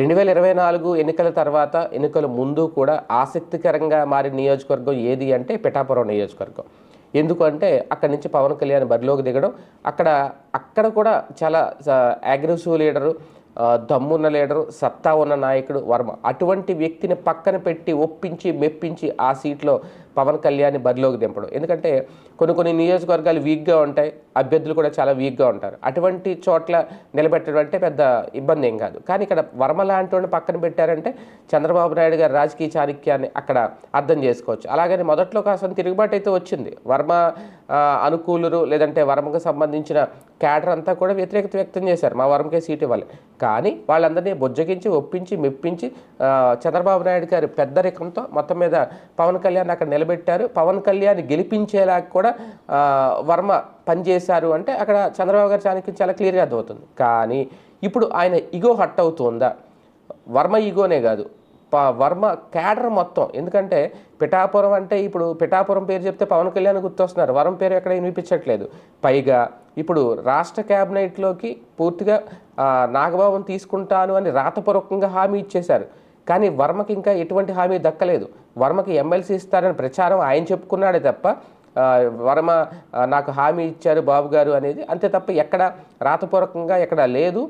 రెండు వేల ఇరవై నాలుగు ఎన్నికల తర్వాత ఎన్నికల ముందు కూడా ఆసక్తికరంగా మారిన నియోజకవర్గం ఏది అంటే పిఠాపురం నియోజకవర్గం. ఎందుకంటే అక్కడి నుంచి పవన్ కళ్యాణ్ బరిలోకి దిగడం అక్కడ అక్కడ కూడా చాలా అగ్రెసివ్ లీడరు దమ్మున్న లీడరు సత్తా ఉన్న నాయకుడు వర్మ. అటువంటి వ్యక్తిని పక్కన పెట్టి ఒప్పించి మెప్పించి ఆ సీట్లో పవన్ కళ్యాణ్ బరిలోకి దింపడం. ఎందుకంటే కొన్ని కొన్ని నియోజకవర్గాలు వీక్గా ఉంటాయి అభ్యర్థులు కూడా చాలా వీక్గా ఉంటారు. అటువంటి చోట్ల నిలబెట్టడం అంటే పెద్ద ఇబ్బంది ఏం కాదు. కానీ ఇక్కడ వర్మ లాంటి వాడిని పక్కన పెట్టారంటే చంద్రబాబు నాయుడు గారి రాజకీయ చారిక్యాన్ని అక్కడ అర్థం చేసుకోవచ్చు. అలాగని మొదట్లో కాస్త తిరుగుబాటు అయితే వచ్చింది. వర్మ అనుకూలురు లేదంటే వర్మకు సంబంధించిన క్యాడర్ అంతా కూడా వ్యతిరేకత వ్యక్తం చేశారు. మా వర్మకే సీట్ ఇవ్వాలి. కానీ వాళ్ళందరినీ బుజ్జగించి ఒప్పించి మెప్పించి చంద్రబాబు నాయుడు గారి పెద్దరికంతో మొత్తం మీద పవన్ కళ్యాణ్ అక్కడ నిలబెట్టారు. పవన్ కళ్యాణ్ గెలిపించేలా కూడా వర్మ పనిచేశారు అంటే అక్కడ చంద్రబాబు గారు చాణక్యం చాలా క్లియర్గా అర్థమవుతుంది. కానీ ఇప్పుడు ఆయన ఇగో హట్ అవుతుందా? వర్మ ఈగోనే కాదు. ప- వర్మ క్యాడర్ మొత్తం. ఎందుకంటే పిఠాపురం అంటే ఇప్పుడు పిఠాపురం పేరు చెప్తే పవన్ కళ్యాణ్ గుర్తొస్తున్నారు. వరం పేరు ఎక్కడ వినిపించట్లేదు. పైగా ఇప్పుడు రాష్ట్ర క్యాబినెట్లోకి పూర్తిగా నాగబాబును తీసుకుంటాను అని రాతపూర్వకంగా హామీ ఇచ్చేశారు. కానీ వర్మకి ఇంకా ఎటువంటి హామీ దక్కలేదు. వర్మకి ఎమ్మెల్సీ ఇస్తారని ప్రచారం ఆయన చెప్పుకున్నాడే తప్ప వర్మ నాకు హామీ ఇచ్చారు బాబు గారు అనేది అంతే తప్ప ఎక్కడ రాతపూర్వకంగా ఎక్కడ లేదు.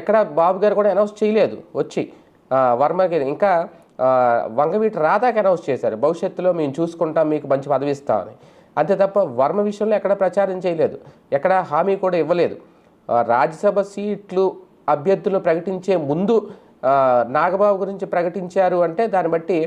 ఎక్కడ బాబు గారు కూడా అనౌన్స్ చేయలేదు వచ్చి. వర్మకి ఇంకా వంగవీటి రాధాకి అనౌన్స్ చేశారు. భవిష్యత్తులో మేము చూసుకుంటాం మీకు మంచి పదవి ఇస్తామని. అంతే తప్ప వర్మ విషయంలో ఎక్కడ ప్రచారం చేయలేదు. ఎక్కడ హామీ కూడా ఇవ్వలేదు. రాజ్యసభ సీట్లు అభ్యర్థులు ప్రకటించే ముందు నాగబాబు గురించి ప్రకటించారు అంటే దాన్ని బట్టి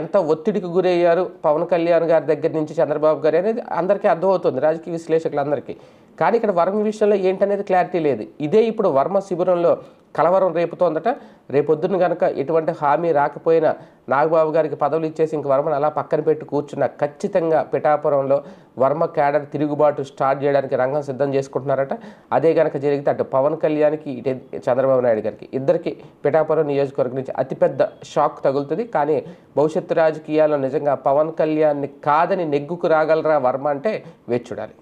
ఎంత ఒత్తిడికి గురయ్యారు పవన్ కళ్యాణ్ గారి దగ్గర నుంచి చంద్రబాబు గారు అనేది అందరికీ అర్థమవుతుంది రాజకీయ విశ్లేషకులందరికీ. కానీ ఇక్కడ వర్మ విషయంలో ఏంటనేది క్లారిటీ లేదు. ఇదే ఇప్పుడు వర్మ శిబిరంలో కలవరం రేపుతోందట. రేపొద్దున కనుక ఎటువంటి హామీ రాకపోయినా నాగబాబు గారికి పదవులు ఇచ్చేసి ఇంక వర్మను అలా పక్కన పెట్టి కూర్చున్న ఖచ్చితంగా పిఠాపురంలో వర్మ క్యాడర్ తిరుగుబాటు స్టార్ట్ చేయడానికి రంగం సిద్ధం చేసుకుంటున్నారట. అదే కనుక జరిగితే అటు పవన్ కళ్యాణ్కి ఇటు చంద్రబాబు నాయుడు గారికి. ఇద్దరికి పిఠాపురం నియోజకవర్గం నుంచి అతిపెద్ద షాక్ తగులుతుంది. కానీ భవిష్యత్తు రాజకీయాల్లో నిజంగా పవన్ కళ్యాణ్ని కాదని నెగ్గుకు రాగలరా వర్మ అంటే వేచి చూడాలి.